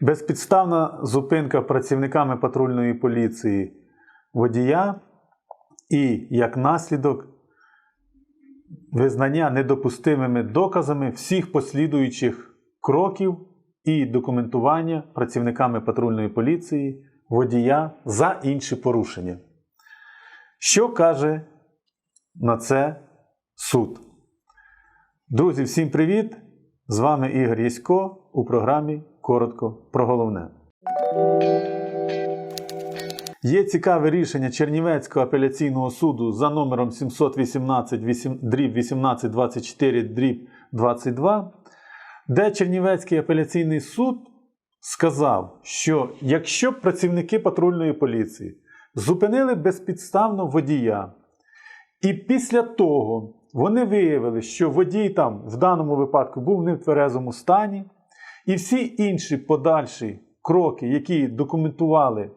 Безпідставна зупинка працівниками патрульної поліції водія і як наслідок визнання недопустимими доказами всіх послідуючих кроків і документування працівниками патрульної поліції водія за інші порушення. Що каже на це суд? Друзі, всім привіт! З вами Ігор Ясько у програмі Коротко про головне. Є цікаве рішення Чернівецького апеляційного суду за номером 718 дріб 1824 дріб 22, де Чернівецький апеляційний суд сказав, що якщо працівники патрульної поліції зупинили безпідставно водія, і після того вони виявили, що водій там в даному випадку був не в тверезому стані, і всі інші подальші кроки, які документували,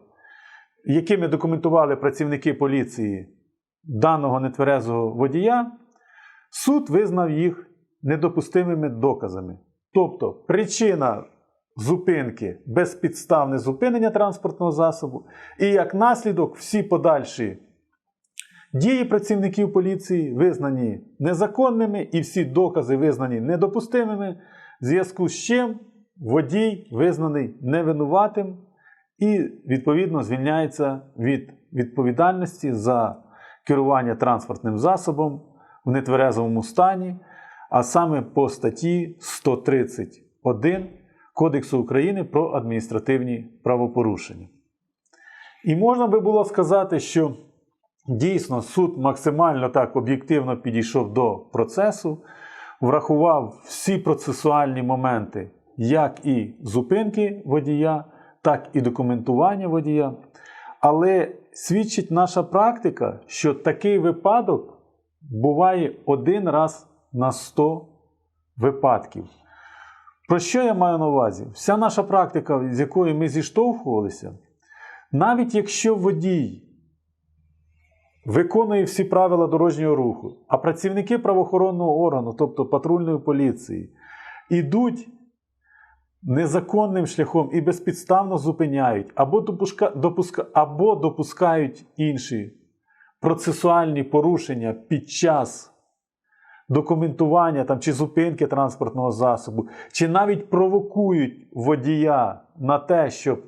якими документували працівники поліції даного нетверезого водія, суд визнав їх недопустимими доказами. Тобто причина зупинки безпідставне зупинення транспортного засобу, і як наслідок всі подальші Дії працівників поліції визнані незаконними і всі докази визнані недопустимими, в зв'язку з чим водій визнаний невинуватим і, відповідно, звільняється від відповідальності за керування транспортним засобом в нетверезовому стані, а саме по статті 131 Кодексу України про адміністративні правопорушення. І можна би було сказати, що Дійсно, суд максимально так об'єктивно підійшов до процесу, врахував всі процесуальні моменти, як і зупинки водія, так і документування водія. Але свідчить наша практика, що такий випадок буває один раз на 100 випадків. Про що я маю на увазі? Вся наша практика, з якою ми зіштовхувалися, навіть якщо водій виконує всі правила дорожнього руху, а працівники правоохоронного органу, тобто патрульної поліції, ідуть незаконним шляхом і безпідставно зупиняють, або, допуска, допуска, або допускають інші процесуальні порушення під час документування там, чи зупинки транспортного засобу, чи навіть провокують водія на те, щоб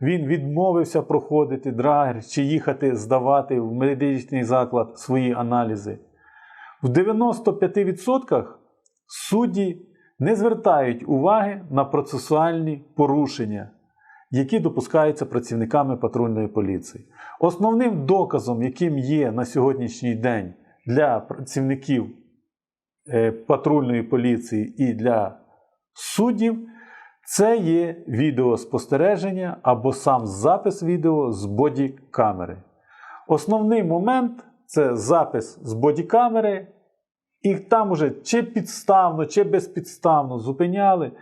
він відмовився проходити драгер чи їхати здавати в медичний заклад свої аналізи. В 95% судді не звертають уваги на процесуальні порушення, які допускаються працівниками патрульної поліції. Основним доказом, яким є на сьогоднішній день для працівників е, патрульної поліції і для суддів, це є відеоспостереження або сам запис відео з бодікамери. Основний момент це запис з бодікамери, і там уже чи підставно, чи безпідставно зупиняли,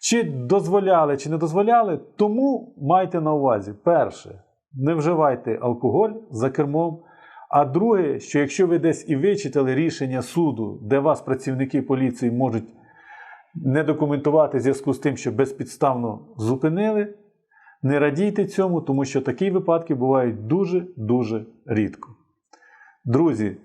чи дозволяли, чи не дозволяли. Тому майте на увазі, перше, не вживайте алкоголь за кермом. А друге, що якщо ви десь і вичитали рішення суду, де вас працівники поліції можуть не документувати в зв'язку з тим, що безпідставно зупинили. Не радійте цьому, тому що такі випадки бувають дуже-дуже рідко. Друзі,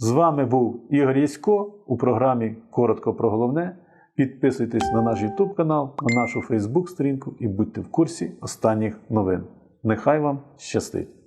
з вами був Ігор Ясько у програмі Коротко про головне. Підписуйтесь на наш YouTube канал, на нашу Facebook сторінку і будьте в курсі останніх новин. Нехай вам щастить!